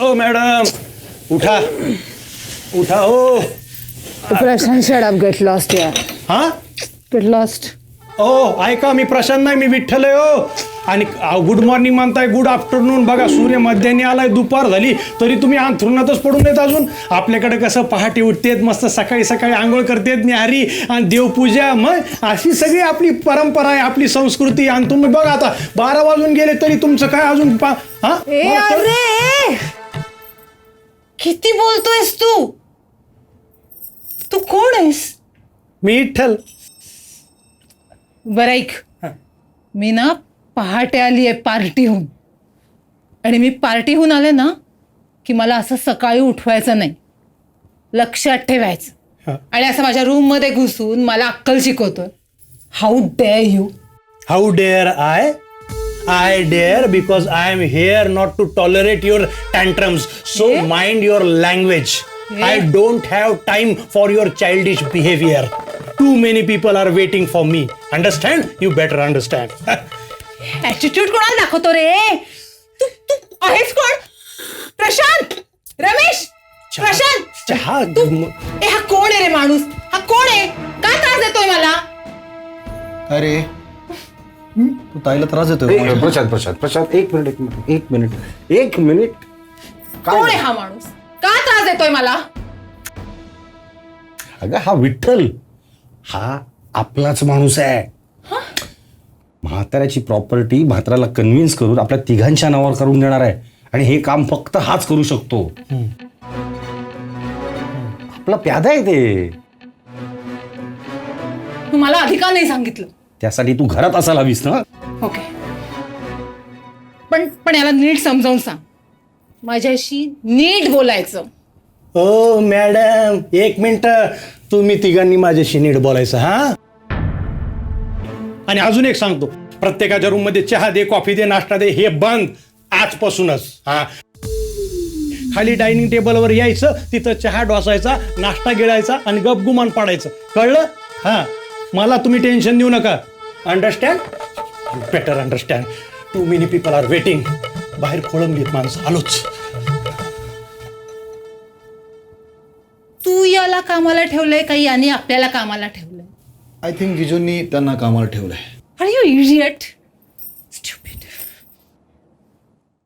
ओ madam. उठा. उठा हो. Prashant shut up get lost यार हा? गेट लॉस्ट ओ ऐका मी प्रशांत नाही मी विठ्ठल आहे हो. आणि गुड मॉर्निंग म्हणताय गुड आफ्टरनून बघा सूर्य मध्याने आलाय दुपार झाली. तरी तुम्ही अंथरुणातच पडून येत अजून. आपल्याकडे कसं पहाटे उठतेत मस्त सकाळी सकाळी आंघोळ करतेत न्याहारी आणि देवपूजा मग अशी सगळी आपली परंपरा आहे आपली संस्कृती आणि तुम्ही बघा आता बारा वाजून गेले तरी तुमचं काय अजून पा हा? ए अरे! किती बोलतोयस तू? तू कोण आहेस? मी विठ्ठल बरं ऐक. मी ना पहाटे आली आहे पार्टीहून. आणि मी पार्टीहून आले ना की मला असं सकाळी उठवायचं नाही. लक्षात ठेवायचं. हा. आणि असं माझ्या रूममध्ये घुसून मला अक्कल शिकवतोय. How dare you How dare I? I dare because I am here not to tolerate your tantrums. So Yeah? mind your language. I Yeah. don't have time for your childish behavior. Too many people are waiting for me. Understand? You better understand. Attitude कोणाला दाखवतो रे तू तू आहेस कोण प्रशांत रमेश प्रशांत चहा तू ए हा कोण आहे रे माणूस हा कोण आहे का त्रास देतोय मला अरे तू ताईला त्रास ए, माझ्या? प्रशांत प्रशांत प्रशांत एक मिनिट एक मिनिट एक मिनिट एक मिनिट. काय कोण आहे हा माणूस? का त्रास देतोय मला? अगं हा विठ्ठल. हा आपलाच माणूस आहे. म्हाताऱ्याची प्रॉपर्टी म्हाताऱ्याला कन्व्हिन्स करून आपल्या तिघांच्या नावावर करून देणार आहे. आणि हे काम फक्त हाच करू शकतो. आपला प्यादा आहे ते. तू मला अधिकार नाही सांगितलं. त्यासाठी तू घरात असायला हवीस ना? ओके. पण पण याला नीट समजावून सांग. माझ्याशी नीट बोलायचं. हो मॅडम एक मिनिट. तुम्ही तिघांनी माझ्याशी नीट बोलायचं हा? आणि अजून एक सांगतो. प्रत्येकाच्या रूममध्ये चहा दे कॉफी दे नाश्ता दे हे बंद. आजपासूनच हा? खाली डायनिंग टेबलवर यायचं तिथं चहा डोसायचा नाश्ता गिळायचा आणि गपगुमान पाडायचं. कळलं? हा. मला तुम्ही टेन्शन देऊ नका. Understand better understand too many people are waiting बाहेर खोळंबलीत माणसं आलोच. तू याला कामाला ठेवलंय का याने आपल्याला कामाला ठेवलंय? आय थिंक जिजूंनी त्यांना कामाला ठेवलंय. अरे यू इडियट